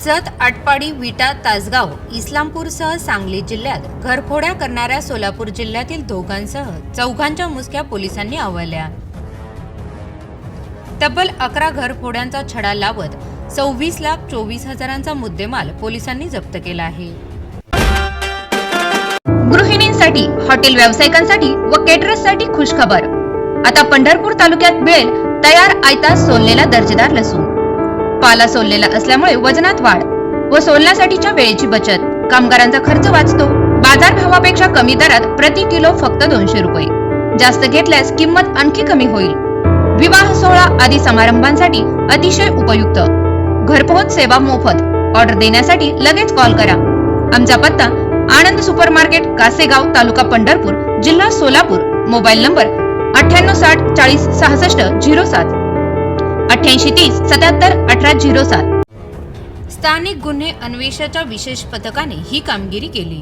जत आटपाडी विटा तासगाव इस्लामपूरसह सांगली जिल्ह्यात घरफोड्या करणाऱ्या सोलापूर जिल्ह्यातील दोघांसह चौघांच्या मुसक्या पोलिसांनी आवळल्या. तब्बल अकरा घरफोड्यांचा छडा लावत सव्वीस लाख चोवीस हजारांचा मुद्देमाल पोलिसांनी जप्त केला आहे. गृहिणींसाठी हॉटेल व्यावसायिकांसाठी व केटरर्ससाठी खुशखबर. आता पंढरपूर तालुक्यात मिळेल तयार आयता सोललेला दर्जेदार लसूण. पाला सोललेला असल्यामुळे वजनात वाढ व सोलण्यासाठीच्या वेळेची बचत. कामगारांचा खर्च वाचतो. बाजार भावापेक्षा कमी दरात प्रति किलो फक्त दोनशे रुपये. जास्त घेतल्यास किंमत आणखी कमी होईल. विवाह सोहळा आदी समारंभांसाठी अतिशय उपयुक्त. घरपोहोच सेवा मोफत. ऑर्डर देण्यासाठी लगेच कॉल करा. आमचा पत्ता आनंद सुपर मार्केट कासेगाव तालुका पंढरपूर जिल्हा सोलापूर. मोबाईल नंबर अठ्ठ्याण्णव साठ चाळीस सहासष्ट झिरो सात. अठ्ठ्याऐंशी तीस सत्याहत्तर अठरा झिरो सात. स्थानिक गुन्हे अन्वेषाच्या विशेष पथकाने ही कामगिरी केली.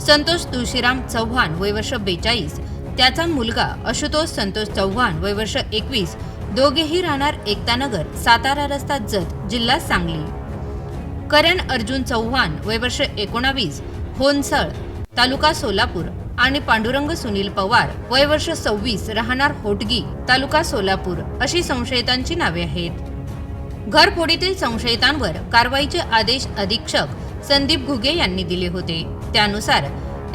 संतोष तुळशीराम चव्हाण वय वर्ष बेचाळीस. त्याचा मुलगा आशुतोष संतोष चव्हाण वय वर्ष एकवीस. दोघेही राहणार एकतानगर सातारा रस्ता जत जिल्हा सांगली. करण अर्जुन चव्हाण वय वर्ष एकोणावीस. होनसळ तालुका सोलापूर. आणि पांडुरंग सुनील पवार वय वर्ष सव्वीस राहणार होटगी तालुका सोलापूर अशी संशयितांची नावे आहेत. घरफोडीतील संशयितांवर कारवाईचे आदेश अधीक्षक संदीप घुगे यांनी दिले होते. त्यानुसार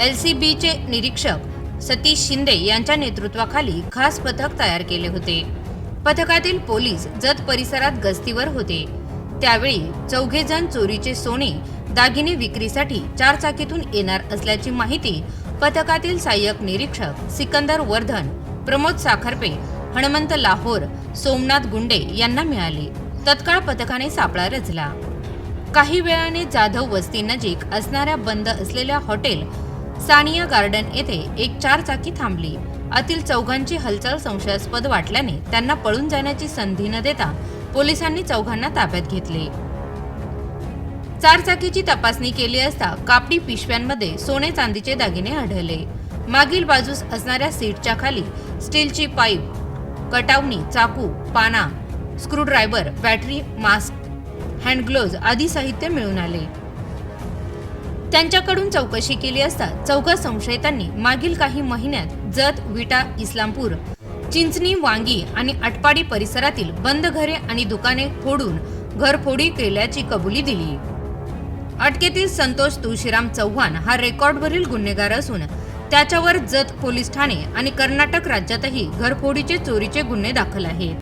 एल सी बीचे निरीक्षक सतीश शिंदे यांच्या नेतृत्वाखाली खास पथक तयार केले होते. पथकातील पोलीस जत परिसरात गस्तीवर होते. त्यावेळी चौघे जण चोरीचे सोने दागिने विक्रीसाठी चारचाकीतून येणार असल्याची माहिती पथकातील सहाय्यक निरीक्षक सिकंदर वर्धन प्रमोद साखरपे हनुमंत लाहोर सोमनाथ गुंडे यांना मिळाली. तत्काळ पथकाने सापळा रचला. काही वेळाने जाधव वस्ती नजीक असणाऱ्या बंद असलेल्या हॉटेल सानिया गार्डन येथे एक चारचाकी थांबली. आतील चौघांची हालचाल संशयास्पद वाटल्याने त्यांना पळून जाण्याची संधी न देता पोलिसांनी चौघांना ताब्यात घेतले. चारचाकीची तपासणी केली असता कापडी पिशव्यांमध्ये सोने चांदीचे दागिने आढळले. मागील बाजूस असणाऱ्या सीटच्या खाली स्टीलची पाईप कटावणी चाकू पाना screwdriver battery mask hand gloves आदी साहित्य मिळून आले. त्यांच्याकडून चौकशी केली असता चौघा संशयितांनी मागील काही महिन्यात जत विटा इस्लामपूर चिंचणी वांगी आणि अटपाडी परिसरातील बंद घरे आणि दुकाने फोडून घरफोडी केल्याची कबुली दिली. अटकेतील संतोष तुळशीराम चव्हाण हा रेकॉर्डवरील गुन्हेगार असून त्याच्यावर जत पोलीस ठाणे आणि कर्नाटक राज्यातही घरफोडीचे चोरीचे गुन्हे दाखल आहेत.